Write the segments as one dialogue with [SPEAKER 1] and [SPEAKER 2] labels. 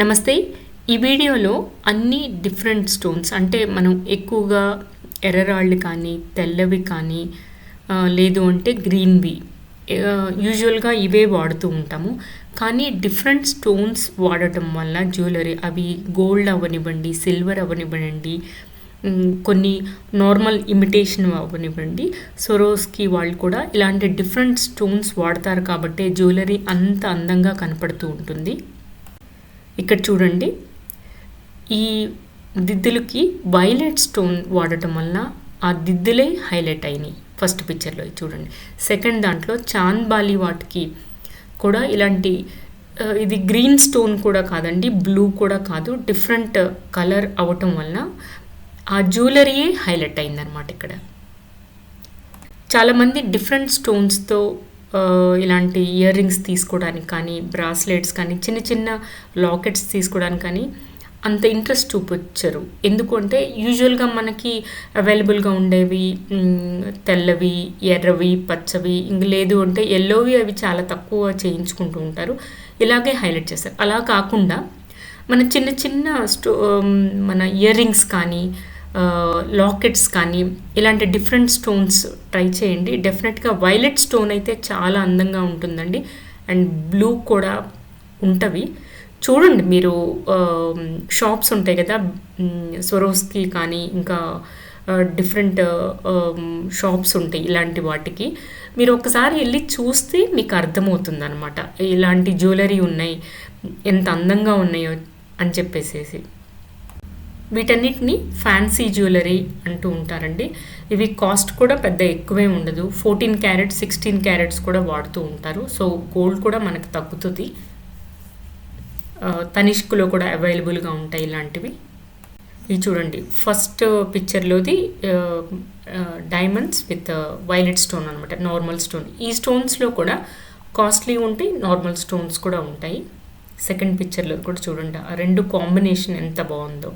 [SPEAKER 1] నమస్తే. ఈ వీడియోలో అన్ని డిఫరెంట్ స్టోన్స్ అంటే మనం ఎక్కువగా ఎర్రరాళ్ళు కానీ తెల్లవి కానీ లేదు అంటే గ్రీన్వి యూజువల్గా ఇవే వాడుతూ ఉంటాము. కానీ డిఫరెంట్ స్టోన్స్ వాడటం వల్ల జ్యువెలరీ అవి గోల్డ్ అవ్వనివ్వండి సిల్వర్ అవ్వనివ్వండి కొన్ని నార్మల్ ఇమిటేషన్ అవ్వనివ్వండి. సొరోస్కి వాళ్ళు కూడా ఇలాంటి డిఫరెంట్ స్టోన్స్ వాడతారు కాబట్టి జ్యువెలరీ అంత అందంగా కనపడుతూ ఉంటుంది. ఇక్కడ చూడండి. ఈ దిద్దులకి వైలెట్ స్టోన్ వాడటం వల్ల ఆ దిద్దులే హైలైట్ అయినాయి. ఫస్ట్ పిక్చర్లో చూడండి. సెకండ్ దాంట్లో చాంద్బాలి వాటికి కూడా ఇలాంటి ఇది గ్రీన్ స్టోన్ కూడా కాదండి బ్లూ కూడా కాదు డిఫరెంట్ కలర్ అవటం వల్ల ఆ జ్యువెలరీయే హైలైట్ అయిందనమాట ఇక్కడ. చాలామంది డిఫరెంట్ స్టోన్స్తో ఇలాంటి ఇయర్ రింగ్స్ తీసుకోవడానికి కానీ బ్రాస్లెట్స్ కానీ చిన్న చిన్న లాకెట్స్ తీసుకోవడానికి కానీ అంత ఇంట్రెస్ట్ చూపించరు. ఎందుకంటే యూజువల్గా మనకి అవైలబుల్గా ఉండేవి తెల్లవి ఎర్రవి పచ్చవి ఇంక లేదు అంటే ఎల్లోవి అవి చాలా తక్కువ చేయించుకుంటూ ఉంటారు. ఇలాగే హైలైట్ చేస్తారు. అలా కాకుండా మన చిన్న చిన్న స్టో మన ఇయర్ రింగ్స్ కానీ లాకెట్స్ కానీ ఇలాంటి డిఫరెంట్ స్టోన్స్ ట్రై చేయండి. డెఫినెట్గా వైలెట్ స్టోన్ అయితే చాలా అందంగా ఉంటుందండి. అండ్ బ్లూ కూడా ఉంటవి. చూడండి మీరు షాప్స్ ఉంటాయి కదా సొరోస్కి కానీ ఇంకా డిఫరెంట్ షాప్స్ ఉంటాయి ఇలాంటి వాటికి. మీరు ఒకసారి వెళ్ళి చూస్తే మీకు అర్థమవుతుంది అనమాట ఇలాంటి జ్యువెలరీ ఉన్నాయి ఎంత అందంగా ఉన్నాయో అని చెప్పేసేసి. వీటన్నిటిని ఫ్యాన్సీ జ్యువెలరీ అంటూ ఉంటారండి. ఇవి కాస్ట్ కూడా పెద్ద ఎక్కువే ఉండదు. ఫోర్టీన్ క్యారెట్స్ సిక్స్టీన్ క్యారెట్స్ కూడా వాడుతూ ఉంటారు. సో గోల్డ్ కూడా మనకు తగ్గుతుంది. తనిష్కులో తనిష్క్లో కూడా అవైలబుల్గా ఉంటాయి ఇలాంటివి. ఇది చూడండి. ఫస్ట్ పిక్చర్లోది డైమండ్స్ విత్ వైలెట్ స్టోన్ అనమాట నార్మల్ స్టోన్ ఈ స్టోన్స్లో కూడా కాస్ట్లీ ఉంటాయి నార్మల్ స్టోన్స్ కూడా ఉంటాయి. సెకండ్ పిక్చర్లో కూడా చూడండి. ఆ రెండు కాంబినేషన్ ఎంత బాగుందో.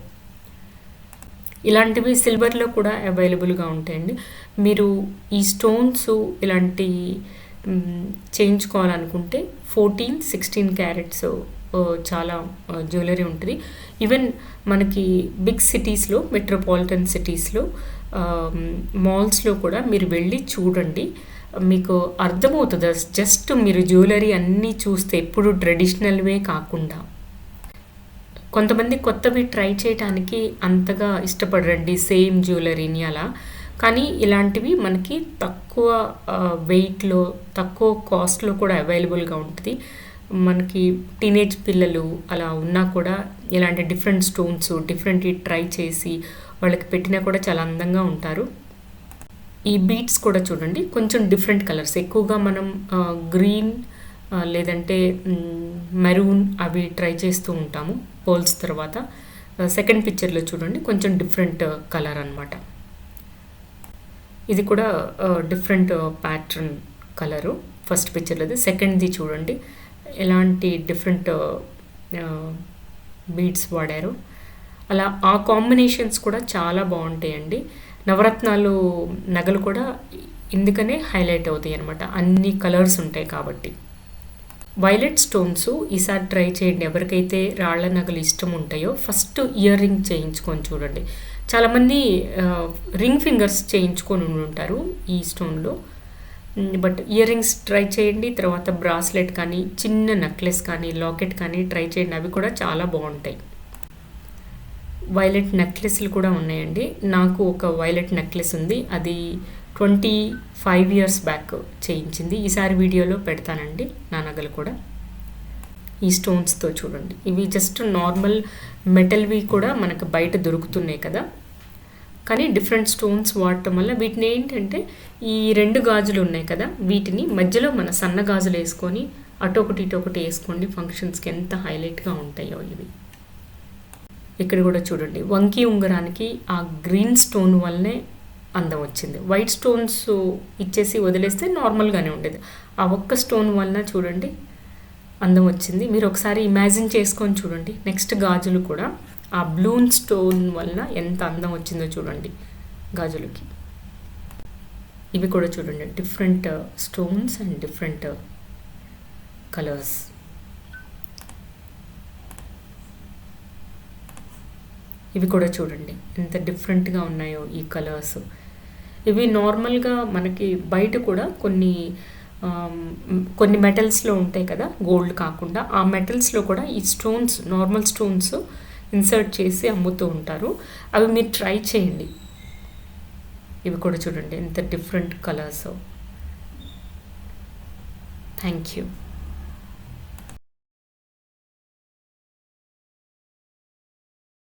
[SPEAKER 1] ఇలాంటివి సిల్వర్లో కూడా అవైలబుల్గా ఉంటాయండి. మీరు ఈ స్టోన్స్ ఇలాంటి చేయించుకోవాలనుకుంటే ఫోర్టీన్ సిక్స్టీన్ క్యారెట్స్ చాలా జ్యువెలరీ ఉంటుంది. ఈవెన్ మనకి బిగ్ సిటీస్లో మెట్రోపాలిటన్ సిటీస్లో మాల్స్లో కూడా మీరు వెళ్ళి చూడండి. మీకు అర్థమవుతుంది? జస్ట్ మీరు జ్యువెలరీ అన్నీ చూస్తే ఎప్పుడు ట్రెడిషనల్వే కాకుండా. కొంతమంది కొత్తవి ట్రై చేయడానికి అంతగా ఇష్టపడరండి సేమ్ జ్యువెలరీని అలా. కానీ ఇలాంటివి మనకి తక్కువ వెయిట్లో తక్కువ కాస్ట్లో కూడా అవైలబుల్గా ఉంటుంది. మనకి టీనేజ్ పిల్లలు అలా ఉన్నా కూడా ఇలాంటి డిఫరెంట్ స్టోన్స్ డిఫరెంట్ ట్రై చేసి వాళ్ళకి పెట్టినా కూడా చాలా అందంగా ఉంటారు. ఈ బీట్స్ కూడా చూడండి కొంచెం డిఫరెంట్ కలర్స్ ఎక్కువగా మనం గ్రీన్ లేదంటే మెరూన్ అవి ట్రై చేస్తూ ఉంటాము. పోల్స్ తర్వాత సెకండ్ పిక్చర్లో చూడండి కొంచెం డిఫరెంట్ కలర్ అనమాట ఇది కూడా డిఫరెంట్ ప్యాటర్న్ కలరు ఫస్ట్ పిక్చర్లోది సెకండ్ది చూడండి. ఎలాంటి డిఫరెంట్ బీడ్స్ వాడారు. అలా ఆ కాంబినేషన్స్ కూడా చాలా బాగుంటాయండి. నవరత్నాలు నగలు కూడా ఇందుకనే హైలైట్ అవుతాయి అనమాట అన్ని కలర్స్ ఉంటాయి కాబట్టి. వైలెట్ స్టోన్స్ ఈసారి ట్రై చేయండి. ఎవరికైతే రాళ్ళ నగలు ఇష్టం ఉంటాయో ఫస్ట్ ఇయర్ రింగ్ చేయించుకొని చూడండి. చాలామంది రింగ్ ఫింగర్స్ చేయించుకొని ఉంటారు ఈ స్టోన్లో బట్ ఇయర్ రింగ్స్ ట్రై చేయండి. తర్వాత బ్రాస్లెట్ కానీ చిన్న నెక్లెస్ కానీ లాకెట్ కానీ ట్రై చేయండి. అవి కూడా చాలా బాగుంటాయి. వైలెట్ నెక్లెస్లు కూడా ఉన్నాయండి. నాకు ఒక వైలెట్ నెక్లెస్ ఉంది. అది ట్వంటీ ఫైవ్ ఇయర్స్ బ్యాక్ చేయించింది. ఈసారి వీడియోలో పెడతానండి. నా నగలు కూడా. ఈ స్టోన్స్తో చూడండి. ఇవి జస్ట్ నార్మల్ మెటల్వి కూడా మనకు బయట దొరుకుతున్నాయి కదా. కానీ డిఫరెంట్ స్టోన్స్ వాడటం వల్ల వీటిని ఏంటంటే ఈ రెండు గాజులు ఉన్నాయి కదా. వీటిని మధ్యలో మన సన్న గాజులు వేసుకొని అటు ఒకటి ఇటు ఒకటి వేసుకోండి. ఫంక్షన్స్కి ఎంత హైలైట్గా ఉంటాయో ఇవి. ఇక్కడ కూడా చూడండి. వంకీ ఉంగరానికి ఆ గ్రీన్ స్టోన్ వల్లనే అందం వచ్చింది. వైట్ స్టోన్స్ ఇచ్చేసి వదిలేస్తే నార్మల్గానే ఉండేది. ఆ ఒక్క స్టోన్ వలన చూడండి అందం వచ్చింది. మీరు ఒకసారి ఇమాజిన్ చేసుకొని చూడండి. నెక్స్ట్ గాజులు కూడా ఆ బ్లూన్ స్టోన్ వలన ఎంత అందం వచ్చిందో చూడండి గాజులకి. ఇవి కూడా చూడండి. Different stones and different colours ఇవి కూడా చూడండి. ఎంత డిఫరెంట్గా ఉన్నాయో ఈ కలర్స్. ఇవి నార్మల్గా మనకి బయట కూడా కొన్ని కొన్ని మెటల్స్లో ఉంటాయి కదా గోల్డ్ కాకుండా. ఆ మెటల్స్లో కూడా ఈ స్టోన్స్ నార్మల్ స్టోన్స్ ఇన్సర్ట్ చేసి అమ్ముతూ ఉంటారు. అవి మీరు ట్రై చేయండి. ఇవి కూడా చూడండి. ఎంత డిఫరెంట్ కలర్స్. Thank you